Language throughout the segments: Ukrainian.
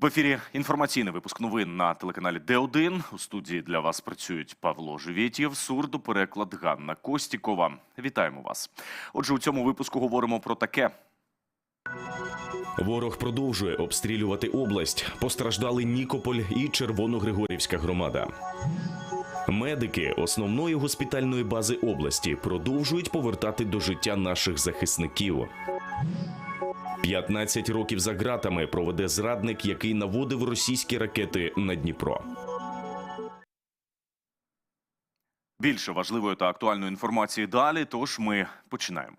В ефірі інформаційний випуск новин на телеканалі Д1. У студії для вас працюють Павло Живєтєв, сурдопереклад Ганна Костікова. Вітаємо вас. Отже, у цьому випуску говоримо про таке. Ворог продовжує обстрілювати область. Постраждали Нікополь і Червоногригорівська громада. Медики основної госпітальної бази області продовжують повертати до життя наших захисників. 15 років за ґратами проведе зрадник, який наводив російські ракети на Дніпро. Більше важливої та актуальної інформації далі. Тож ми починаємо.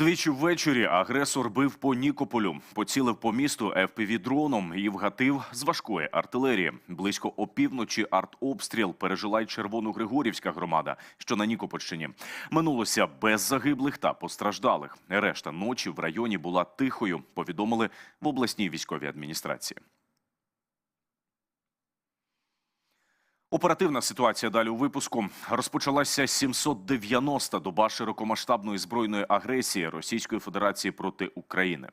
Двічі ввечері агресор бив по Нікополю, поцілив по місту ФПВ-дроном і вгатив з важкої артилерії. Близько опівночі артобстріл пережила й Червоногригорівська громада, що на Нікопольщині. Минулося без загиблих та постраждалих. Решта ночі в районі була тихою. Повідомили в обласній військовій адміністрації. Оперативна ситуація далі у випуску розпочалася 790-та доба широкомасштабної збройної агресії Російської Федерації проти України.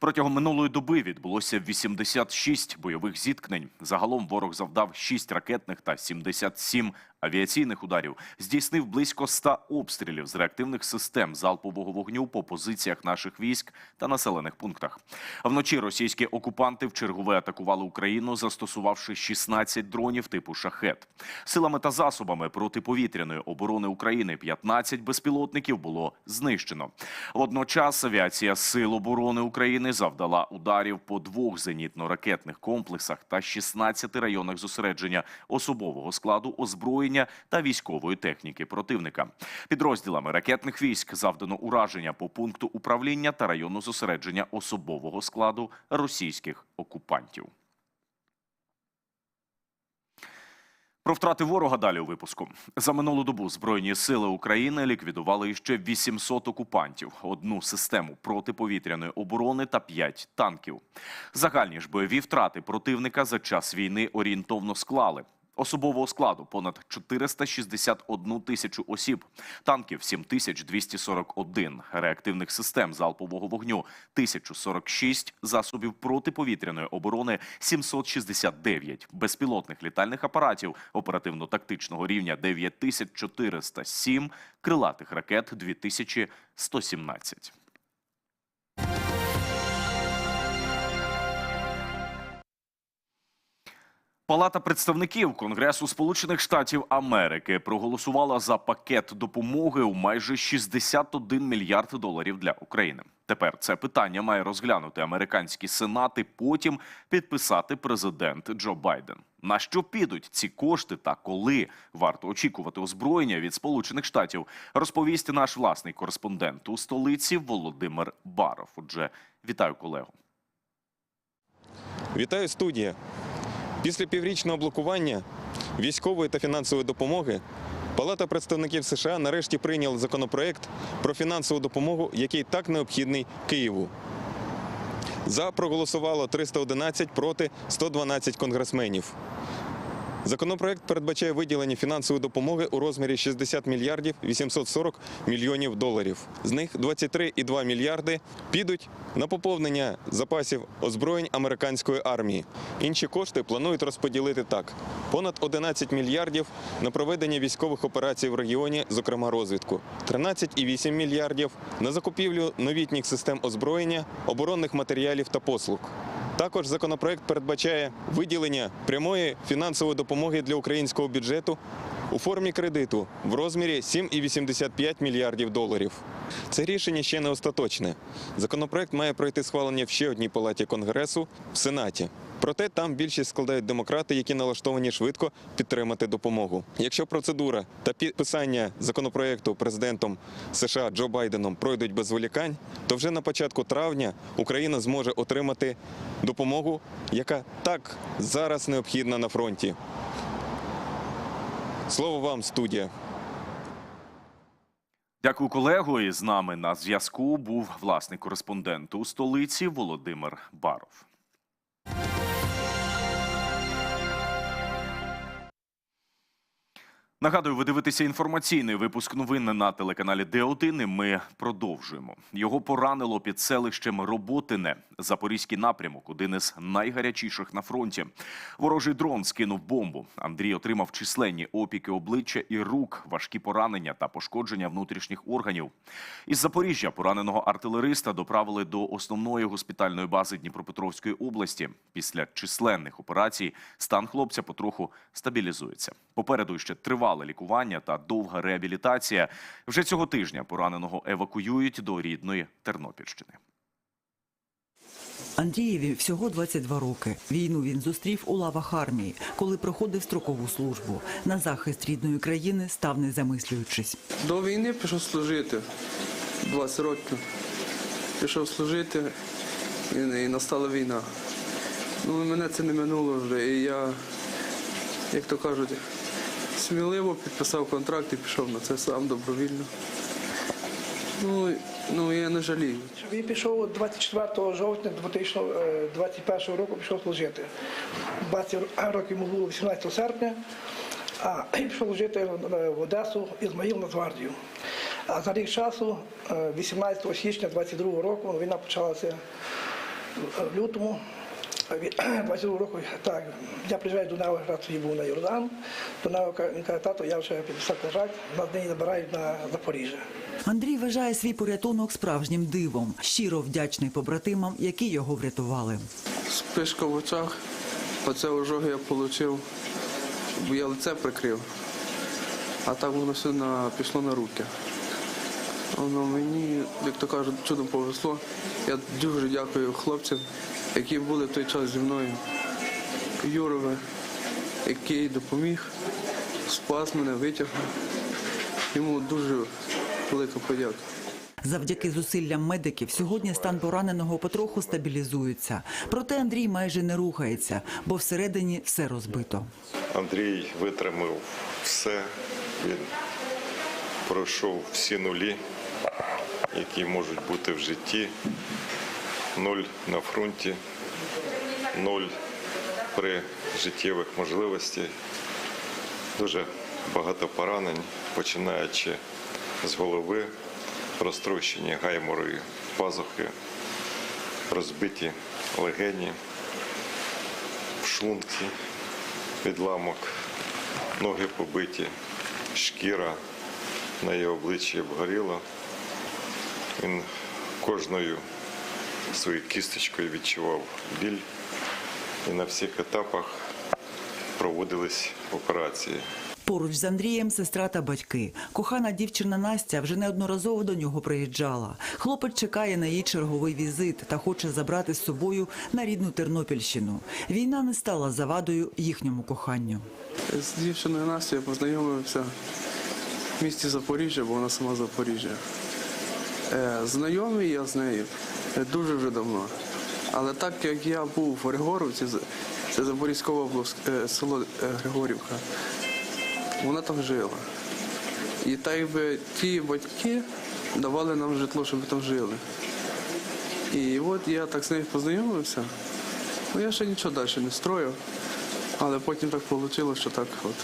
Протягом минулої доби відбулося 86 бойових зіткнень. Загалом ворог завдав 6 ракетних та 77 авіаційних ударів. Здійснив близько 100 обстрілів з реактивних систем залпового вогню по позиціях наших військ та населених пунктах. Вночі російські окупанти вчергове атакували Україну, застосувавши 16 дронів типу шахет. Силами та засобами протиповітряної оборони України 15 безпілотників було знищено. Водночас авіація Сил оборони України завдала ударів по двох зенітно-ракетних комплексах та 16 районах зосередження особового складу озброєння та військової техніки противника. Підрозділами ракетних військ завдано ураження по пункту управління та району зосередження особового складу російських окупантів. Про втрати ворога далі у випуску за минулу добу збройні сили України ліквідували ще 800 окупантів, одну систему протиповітряної оборони та 5 танків. Загальні ж бойові втрати противника за час війни орієнтовно склали. Особового складу понад 461 тисячу осіб, танків 7241, реактивних систем залпового вогню 1046, засобів протиповітряної оборони 769, безпілотних літальних апаратів оперативно-тактичного рівня 9407, крилатих ракет 2117. Палата представників Конгресу Сполучених Штатів Америки проголосувала за пакет допомоги у майже 61 мільярд доларів для України. Тепер це питання має розглянути американський сенат і потім підписати президент Джо Байден. На що підуть ці кошти та коли варто очікувати озброєння від Сполучених Штатів, розповість наш власний кореспондент у столиці Володимир Баров. Отже, вітаю колегу. Вітаю студія. Після піврічного блокування військової та фінансової допомоги Палата представників США нарешті прийняла законопроект про фінансову допомогу, який так необхідний Києву. За проголосувало 311 проти 112 конгресменів. Законопроект передбачає виділення фінансової допомоги у розмірі 60 мільярдів 840 мільйонів доларів. З них 23,2 мільярди підуть на поповнення запасів озброєнь американської армії. Інші кошти планують розподілити так: понад 11 мільярдів на проведення військових операцій в регіоні, зокрема розвідку, 13,8 мільярдів на закупівлю новітніх систем озброєння, оборонних матеріалів та послуг. Також законопроект передбачає виділення прямої фінансової допомоги для українського бюджету у формі кредиту в розмірі 7,85 мільярдів доларів. Це рішення ще не остаточне. Законопроект має пройти схвалення в ще одній палаті Конгресу в Сенаті. Проте там більшість складають демократи, які налаштовані швидко підтримати допомогу. Якщо процедура та підписання законопроекту президентом США Джо Байденом пройдуть без зволікань, то вже на початку травня Україна зможе отримати допомогу, яка так зараз необхідна на фронті. Слово вам, студія. Дякую, колего. І з нами на зв'язку був власний кореспондент у столиці Володимир Баров. Нагадую, ви дивитеся інформаційний випуск новин на телеканалі Д1. і Ми продовжуємо. Його поранило під селищем Роботине. Запорізький напрямок, один із найгарячіших на фронті. Ворожий дрон скинув бомбу. Андрій отримав численні опіки обличчя і рук, важкі поранення та пошкодження внутрішніх органів. Із Запоріжжя пораненого артилериста доправили до основної госпітальної бази Дніпропетровської області. Після численних операцій стан хлопця потроху стабілізується. Попереду ще тривале лікування та довга реабілітація. Вже цього тижня пораненого евакуюють до рідної Тернопільщини. Андрієві всього 22 роки. Війну він зустрів у лавах армії, коли проходив строкову службу. На захист рідної країни став не замислюючись. До війни пішов служити 20 років. Пішов служити і, і настала війна. Ну, мене це не минуло вже. І я, як то кажуть, сміливо підписав контракт і пішов на це сам добровільно. Ну, ну я не жалію. Він пішов 24 жовтня 2021 року пішов служити. 20 років йому було 18 серпня, а пішов служити в- в Одесу Ізмаїл Нацгвардію. А за рік часу, е, 18 січня 22 року, війна почалася в лютому. Від 22 року, так, я приїжджаю до Нева, раз тоді був на Йордан, до він каже, тато, я вже підписав контракт, нас нині забирають на Запоріжжя. Андрій вважає свій порятунок справжнім дивом, щиро вдячний побратимам, які його врятували. Спишка в очах, оце ожоги я отримав, бо я лице прикрив, а так воно все на, пішло на руки. Воно мені, як то кажуть, чудом повезло. Я дуже дякую хлопцям, які були в той час зі мною. Юрове, який допоміг, спас мене, витягнув. Йому дуже велика подяка. Завдяки зусиллям медиків сьогодні стан пораненого потроху стабілізується. Проте Андрій майже не рухається, бо всередині все розбито. Андрій витримав все. Він пройшов всі нулі, які можуть бути в житті. Нуль на фронті, нуль при життєвих можливостях. Дуже багато поранень, починаючи з голови, розтрощені гайморові пазухи, розбиті легені, в відламок, ноги побиті, шкіра на її обличчі обгоріла. Він кожною своєю кісточкою відчував біль і на всіх етапах проводились операції. Поруч з Андрієм сестра та батьки. Кохана дівчина Настя вже неодноразово до нього приїжджала. Хлопець чекає на її черговий візит та хоче забрати з собою на рідну Тернопільщину. Війна не стала завадою їхньому коханню. З дівчиною Настю я познайомився в місті Запоріжжя, бо вона сама Запоріжжя. Е, Знайомий я з нею дуже вже давно. Але так як я був в Григоровці, з- це Запорізька область, е, село е, Григорівка, вона там жила. І так якби ті батьки давали нам житло, щоб ми там жили. І от я так з нею познайомився. Ну, я ще нічого далі не строїв, але потім так вийшло, що так от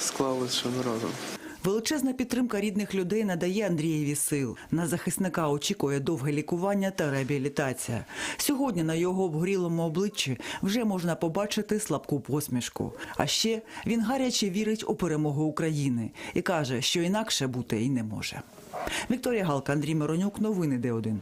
склалось, що ми разом. Величезна підтримка рідних людей надає Андрієві сил. На захисника очікує довге лікування та реабілітація. Сьогодні на його обгорілому обличчі вже можна побачити слабку посмішку. А ще він гаряче вірить у перемогу України і каже, що інакше бути і не може. Вікторія Галка, Андрій Миронюк, новини Д1.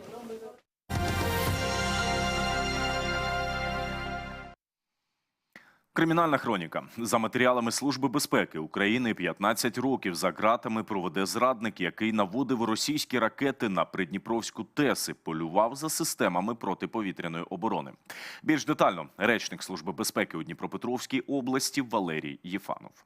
Кримінальна хроніка за матеріалами Служби безпеки України 15 років за ґратами проведе зрадник, який наводив російські ракети на Придніпровську ТЕС і полював за системами протиповітряної оборони. Більш детально речник Служби безпеки у Дніпропетровській області Валерій Єфанов.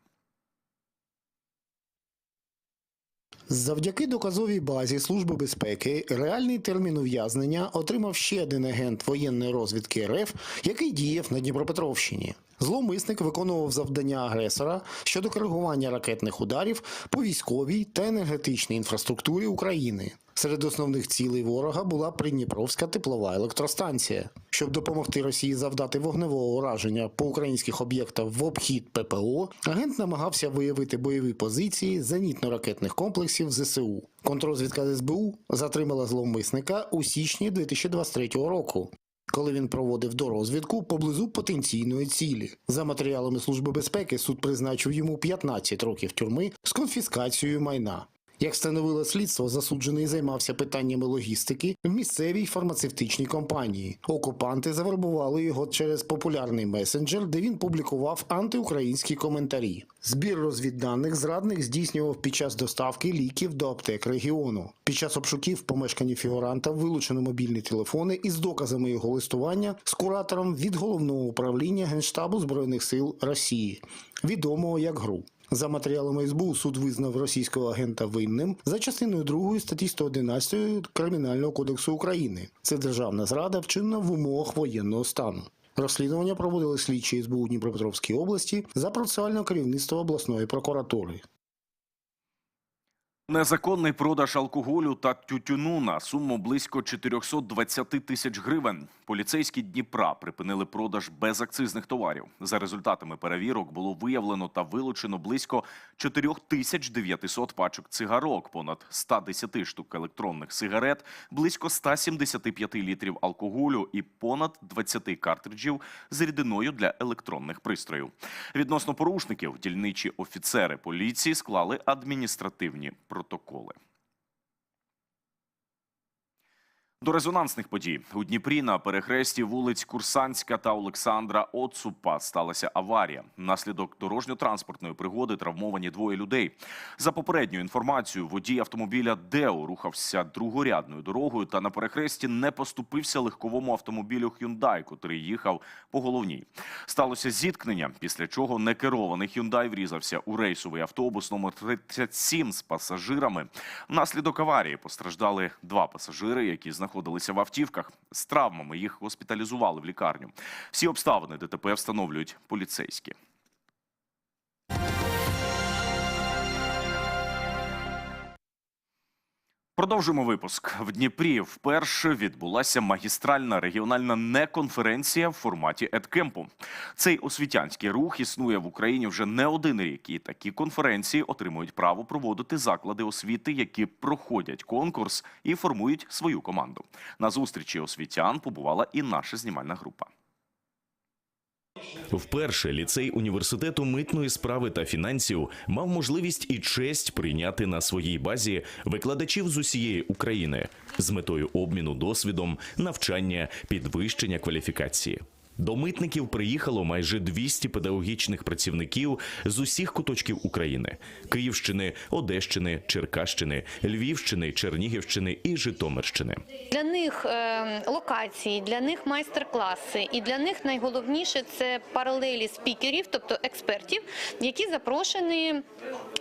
Завдяки доказовій базі Служби безпеки реальний термін ув'язнення отримав ще один агент воєнної розвідки РФ, який діяв на Дніпропетровщині. Зловмисник виконував завдання агресора щодо коригування ракетних ударів по військовій та енергетичній інфраструктурі України. Серед основних цілей ворога була Придніпровська теплова електростанція. Щоб допомогти Росії завдати вогневого ураження по українських об'єктах в обхід ППО, агент намагався виявити бойові позиції зенітно-ракетних комплексів ЗСУ. Контррозвідка СБУ затримала зловмисника у січні 2023 року коли він проводив дорозвідку поблизу потенційної цілі. За матеріалами Служби безпеки суд призначив йому 15 років тюрми з конфіскацією майна. Як встановило слідство, засуджений займався питаннями логістики в місцевій фармацевтичній компанії. Окупанти завербували його через популярний месенджер, де він публікував антиукраїнські коментарі. Збір розвідданих зрадник здійснював під час доставки ліків до аптек регіону. Під час обшуків в помешканні фігуранта вилучено мобільні телефони із доказами його листування з куратором від головного управління Генштабу Збройних сил Росії, відомого як ГРУ. За матеріалами СБУ суд визнав російського агента винним за частиною 2 статті 111 Кримінального кодексу України. Це державна зрада, вчинена в умовах воєнного стану. Розслідування проводили слідчі СБУ Дніпропетровській області за процесуального керівництва обласної прокуратури. Незаконний продаж алкоголю та тютюну на суму близько 420 тисяч гривень. Поліцейські Дніпра припинили продаж безакцизних товарів. За результатами перевірок було виявлено та вилучено близько 4900 пачок цигарок, понад 110 штук електронних сигарет, близько 175 літрів алкоголю і понад 20 картриджів з рідиною для електронних пристроїв. Відносно порушників дільничі офіцери поліції склали адміністративні протоколи протоколи. До резонансних подій у Дніпрі на перехресті вулиць Курсанська та Олександра Оцупа сталася аварія. Внаслідок дорожньо-транспортної пригоди травмовані двоє людей. За попередньою інформацією, водій автомобіля Део рухався другорядною дорогою та на перехресті не поступився легковому автомобілю Hyundai, котрий їхав по головній. Сталося зіткнення, після чого некерований Hyundai врізався у рейсовий автобус номер 37 з пасажирами. Внаслідок аварії постраждали два пасажири, які знаходилися в автівках. З травмами їх госпіталізували в лікарню. Всі обставини ДТП встановлюють поліцейські. Продовжуємо випуск. В Дніпрі вперше відбулася магістральна регіональна неконференція в форматі едкемпу. Цей освітянський рух існує в Україні вже не один рік, і такі конференції отримують право проводити заклади освіти, які проходять конкурс і формують свою команду. На зустрічі освітян побувала і наша знімальна група. Вперше ліцей університету митної справи та фінансів мав можливість і честь прийняти на своїй базі викладачів з усієї України з метою обміну досвідом, навчання, підвищення кваліфікації. До митників приїхало майже 200 педагогічних працівників з усіх куточків України: Київщини, Одещини, Черкащини, Львівщини, Чернігівщини і Житомирщини. Для них е, локації, для них майстер-класи, і для них найголовніше це паралелі спікерів, тобто експертів, які запрошені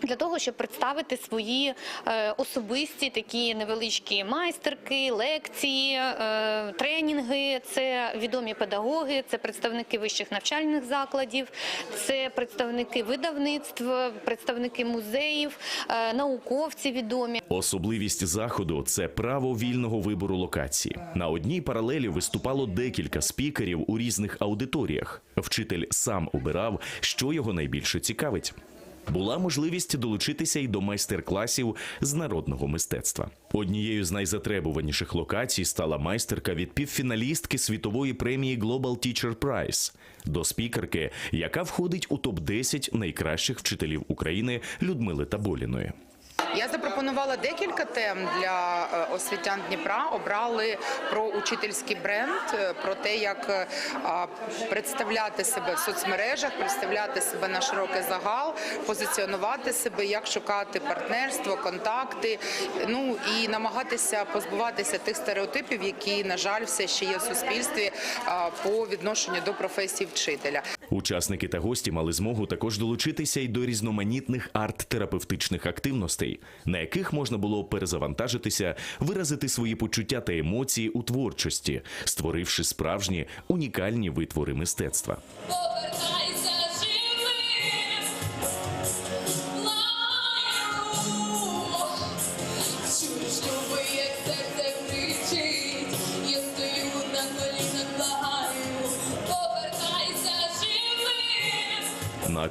для того, щоб представити свої е, особисті такі невеличкі майстерки, лекції, е, тренінги. Це відомі педагоги, це представники вищих навчальних закладів, це представники видавництв, представники музеїв, е, науковці відомі. Особливість заходу це право вільного вибору локації. На одній паралелі виступало декілька спікерів у різних аудиторіях. Вчитель сам обирав, що його найбільше цікавить. Була можливість долучитися й до майстер-класів з народного мистецтва. Однією з найзатребуваніших локацій стала майстерка від півфіналістки світової премії Global Teacher Prize до спікерки, яка входить у топ 10 найкращих вчителів України Людмили Таболіної. Я запропонувала декілька тем для е, освітян Дніпра. Обрали про учительський бренд, е, про те, як е, представляти себе в соцмережах, представляти себе на широкий загал, позиціонувати себе, як шукати партнерство, контакти. Ну і намагатися позбуватися тих стереотипів, які на жаль все ще є в суспільстві по відношенню до професії вчителя. Учасники та гості мали змогу також долучитися й до різноманітних арт-терапевтичних активностей, на яких можна було перезавантажитися, виразити свої почуття та емоції у творчості, створивши справжні унікальні витвори мистецтва.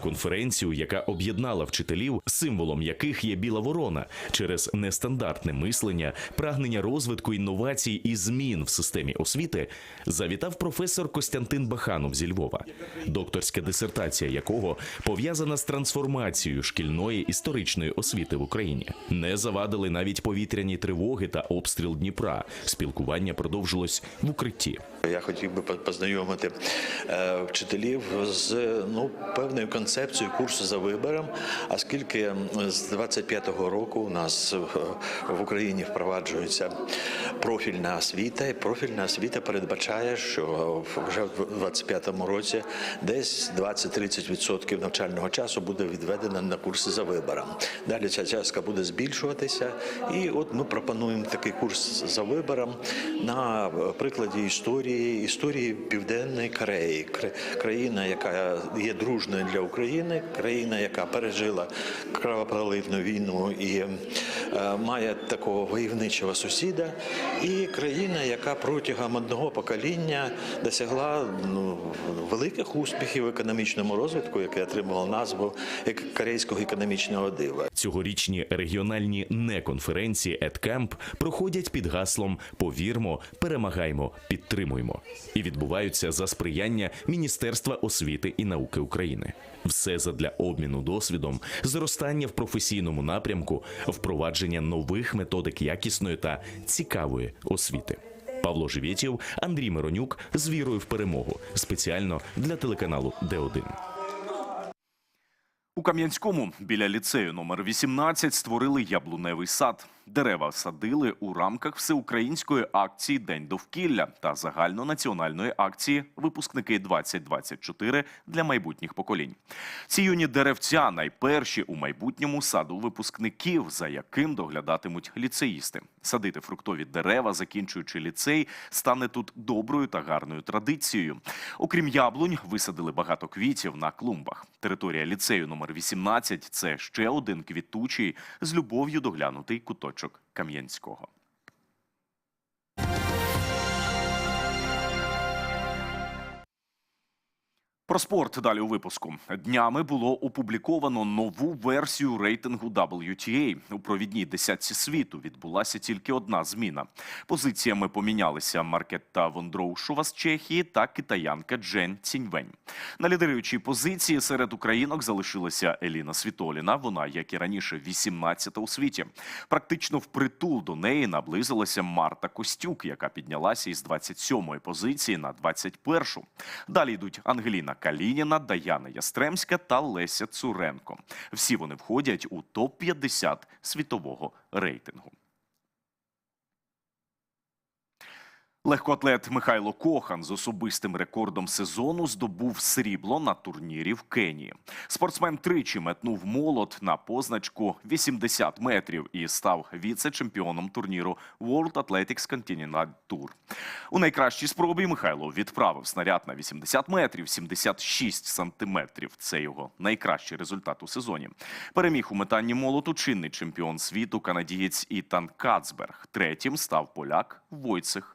Конференцію, яка об'єднала вчителів, символом яких є біла ворона, через нестандартне мислення, прагнення розвитку інновацій і змін в системі освіти, завітав професор Костянтин Баханов зі Львова, докторська дисертація якого пов'язана з трансформацією шкільної історичної освіти в Україні. Не завадили навіть повітряні тривоги та обстріл Дніпра. Спілкування продовжилось в укритті. Я хотів би по- познайомити е, вчителів з ну певною концепцією курсу за вибором. Оскільки з 25-го року у нас в Україні впроваджується профільна освіта, і профільна освіта передбачає, що вже в 25-му році десь 20-30% навчального часу буде відведено на курси за вибором. Далі ця частка буде збільшуватися, і от ми пропонуємо такий курс за вибором на прикладі історії, історії Південної Кореї, Кра- країна, яка є дружною для України, країна, яка пережила кровопролитну війну і е, має такого войовничого сусіда, і країна, яка протягом одного покоління досягла ну, великих успіхів в економічному розвитку, яке отримало назву корейського економічного дива. Цьогорічні регіональні неконференції «Едкемп» проходять під гаслом Повірмо, перемагаймо, підтримуймо і відбуваються за сприяння Міністерства освіти і науки України. Все задля обміну досвідом, зростання в професійному напрямку, впровадження нових методик якісної та цікавої освіти. Павло Живєтєв, Андрій Миронюк з вірою в перемогу спеціально для телеканалу Д1. У Кам'янському біля ліцею номер 18 створили яблуневий сад. Дерева садили у рамках всеукраїнської акції День довкілля та загальнонаціональної акції Випускники 2024 для майбутніх поколінь. Ці юні деревця найперші у майбутньому саду випускників, за яким доглядатимуть ліцеїсти. Садити фруктові дерева, закінчуючи ліцей, стане тут доброю та гарною традицією. Окрім яблунь, висадили багато квітів на клумбах. Територія ліцею номер 18 – це ще один квітучий з любов'ю доглянутий куточок Кам'янського. Про спорт далі у випуску. Днями було опубліковано нову версію рейтингу WTA. У провідній десятці світу відбулася тільки одна зміна. Позиціями помінялися Маркетта Вондроушова з Чехії та китаянка Джен Ціньвень. На лідируючій позиції серед українок залишилася Еліна Світоліна. Вона, як і раніше, 18-та у світі. Практично впритул до неї наблизилася Марта Костюк, яка піднялася із 27-ї позиції на 21-шу. Далі йдуть Ангеліна Калініна, Даяна Ястремська та Леся Цуренко. Всі вони входять у топ-50 світового рейтингу. Легкоатлет Михайло Кохан з особистим рекордом сезону здобув срібло на турнірі в Кенії. Спортсмен тричі метнув молот на позначку 80 метрів і став віце-чемпіоном турніру World Athletics Continental Tour. У найкращій спробі Михайло відправив снаряд на 80 метрів 76 сантиметрів. Це його найкращий результат у сезоні. Переміг у метанні молоту чинний чемпіон світу канадієць Ітан Кацберг. Третім став поляк Войцех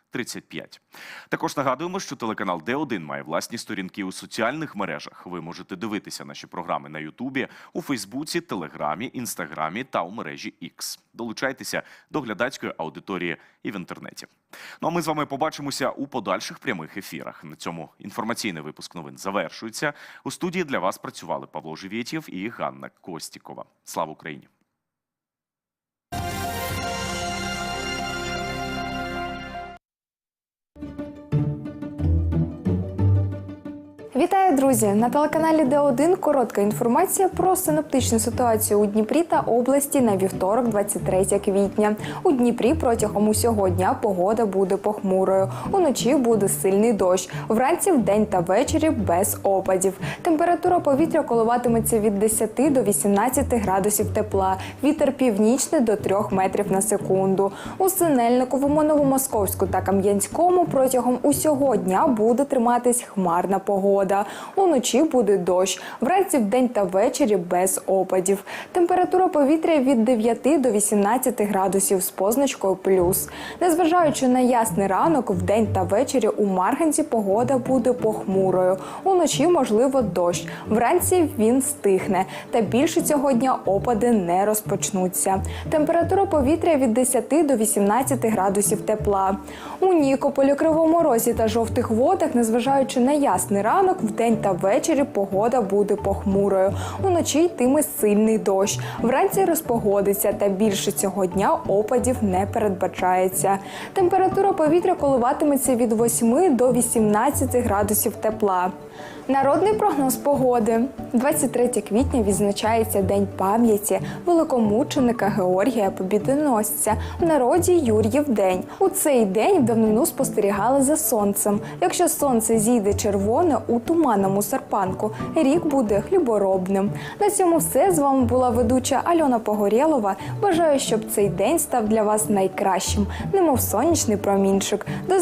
35. Також нагадуємо, що телеканал Д1 має власні сторінки у соціальних мережах. Ви можете дивитися наші програми на Ютубі, у Фейсбуці, Телеграмі, Інстаграмі та у мережі X. Долучайтеся до глядацької аудиторії і в інтернеті. Ну а ми з вами побачимося у подальших прямих ефірах. На цьому інформаційний випуск новин завершується. У студії для вас працювали Павло Живєтєв і Ганна Костікова. Слава Україні! Друзі! На телеканалі Д1 коротка інформація про синоптичну ситуацію у Дніпрі та області на вівторок, 23 квітня. У Дніпрі протягом усього дня погода буде похмурою. Уночі буде сильний дощ. Вранці, вдень та ввечері без опадів. Температура повітря коливатиметься від 10 до 18 градусів тепла. Вітер північний до 3 метрів на секунду. У Синельниковому, Новомосковську та Кам'янському протягом усього дня буде триматись хмарна погода. Уночі буде дощ. Вранці в день та ввечері без опадів. Температура повітря від 9 до 18 градусів з позначкою плюс. Незважаючи на ясний ранок, в день та ввечері у Марганці погода буде похмурою. Уночі можливо дощ. Вранці він стихне. Та більше цього дня опади не розпочнуться. Температура повітря від 10 до 18 градусів тепла. У Нікополі, Кривому Розі та жовтих водах, незважаючи на ясний ранок, вдень та ввечері погода буде похмурою. Уночі йтиме сильний дощ. Вранці розпогодиться, та більше цього дня опадів не передбачається. Температура повітря коливатиметься від 8 до 18 градусів тепла. Народний прогноз погоди. 23 квітня відзначається День пам'яті великомученика Георгія Побідоносця. В народі Юр'їв день. У цей день в давнину спостерігали за сонцем. Якщо сонце зійде червоне у туманному серпанку, рік буде хліборобним. На цьому все з вами була ведуча Альона Погорєлова. Бажаю, щоб цей день став для вас найкращим, немов сонячний промінчик. До